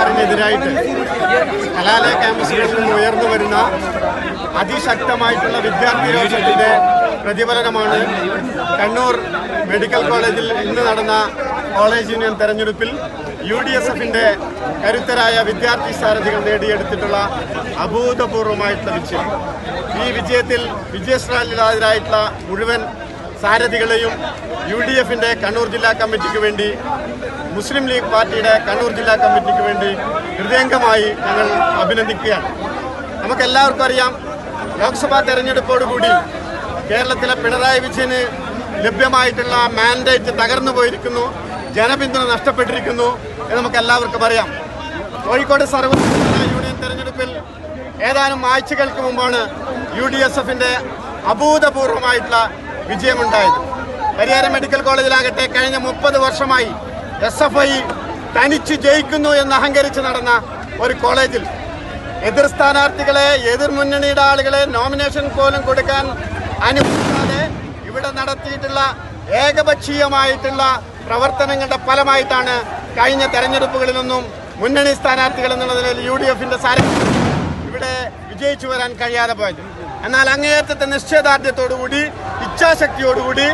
സർക്കാരിനെതിരായിട്ട് കലാലയ ക്യാമ്പസുകളിൽ നിന്ന് ഉയർന്നു വരുന്ന അതിശക്തമായിട്ടുള്ള വിദ്യാർത്ഥി രോഷത്തിന്റെ പ്രതിഫലനമാണ്. കണ്ണൂർ മെഡിക്കൽ കോളേജിൽ ഇന്ന് നടന്ന കോളേജ് യൂണിയൻ തെരഞ്ഞെടുപ്പിൽ യു ഡി എസ് എഫിന്റെ കരുത്തരായ വിദ്യാർത്ഥി സാരഥികൾ നേടിയെടുത്തിട്ടുള്ള അഭൂതപൂർവമായിട്ടുള്ള വിജയം. ഈ വിജയത്തിൽ വിജയശ്രാലിതരായിട്ടുള്ള മുഴുവൻ സാരഥികളെയും യു ഡി എഫിന്റെ കണ്ണൂർ ജില്ലാ കമ്മിറ്റിക്ക് വേണ്ടി മുസ്ലിം ലീഗ് പാർട്ടിയുടെ കണ്ണൂർ ജില്ലാ കമ്മിറ്റിക്ക് വേണ്ടി ഹൃദയംഗമായി ഞങ്ങൾ അഭിനന്ദിക്കുകയാണ്. നമുക്കെല്ലാവർക്കും അറിയാം ലോക്സഭാ തെരഞ്ഞെടുപ്പോടുകൂടി കേരളത്തിലെ പിണറായി വിജയന് ലഭ്യമായിട്ടുള്ള മാൻഡേറ്റ് തകർന്നു പോയിരിക്കുന്നു ജനപിന്തുണ നഷ്ടപ്പെട്ടിരിക്കുന്നു എന്ന് നമുക്ക് എല്ലാവർക്കും അറിയാം. കോഴിക്കോട് സർവകലാശാല യൂണിയൻ തെരഞ്ഞെടുപ്പിൽ ഏതാനും ആഴ്ചകൾക്ക് മുമ്പാണ് യു ഡി എസ് എഫിന്റെ അഭൂതപൂർവമായിട്ടുള്ള വിജയമുണ്ടായത്. പരിയാരം മെഡിക്കൽ കോളേജിലാകട്ടെ കഴിഞ്ഞ മുപ്പത് വർഷമായി എസ് എഫ് ഐ തനിച്ച് ജയിക്കുന്നു എന്ന് അഹങ്കരിച്ച് നടന്ന ഒരു കോളേജിൽ എതിർ സ്ഥാനാർത്ഥികളെ എതിർ മുന്നണിയുടെ ആളുകളെ നോമിനേഷൻ പോലും കൊടുക്കാൻ അനുവദിക്കാതെ ഇവിടെ നടത്തിയിട്ടുള്ള ഏകപക്ഷീയമായിട്ടുള്ള പ്രവർത്തനങ്ങളുടെ ഫലമായിട്ടാണ് കഴിഞ്ഞ തെരഞ്ഞെടുപ്പുകളിലൊന്നും മുന്നണി സ്ഥാനാർത്ഥികൾ എന്നുള്ള നിലയിൽ യു ഡി സാരഥ്യം ഇവിടെ വിജയിച്ചു വരാൻ കഴിയാതെ പോയത്. എന്നാൽ അങ്ങേയറ്റത്തെ നിശ്ചയദാർഢ്യത്തോടുകൂടി ഇച്ഛാശക്തിയോടുകൂടി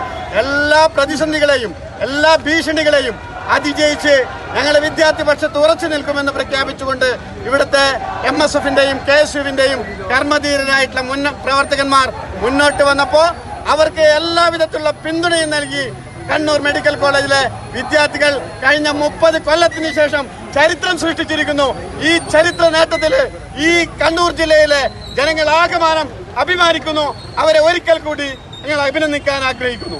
എല്ലാ പ്രതിസന്ധികളെയും എല്ലാ ഭീഷണികളെയും അതിജയിച്ച് ഞങ്ങൾ വിദ്യാർത്ഥി പക്ഷത്ത് ഉറച്ചു നിൽക്കുമെന്ന് പ്രഖ്യാപിച്ചുകൊണ്ട് ഇവിടുത്തെ എം എസ് എഫിന്റെയും കെ എസ് യുവിന്റെയും കർമ്മധീരരായിട്ടുള്ള മുന്ന പ്രവർത്തകന്മാർ മുന്നോട്ട് വന്നപ്പോൾ അവർക്ക് എല്ലാവിധത്തിലുള്ള പിന്തുണയും നൽകി കണ്ണൂർ മെഡിക്കൽ കോളേജിലെ വിദ്യാർത്ഥികൾ കഴിഞ്ഞ മുപ്പത് കൊല്ലത്തിന് ശേഷം ചരിത്രം സൃഷ്ടിച്ചിരിക്കുന്നു. ഈ ചരിത്ര നേട്ടത്തിൽ ഈ കണ്ണൂർ ജില്ലയിലെ ജനങ്ങൾ ആകമാനം അഭിമാനിക്കുന്നു. അവരെ ഒരിക്കൽ കൂടി ഞങ്ങൾ അഭിനന്ദിക്കാൻ ആഗ്രഹിക്കുന്നു.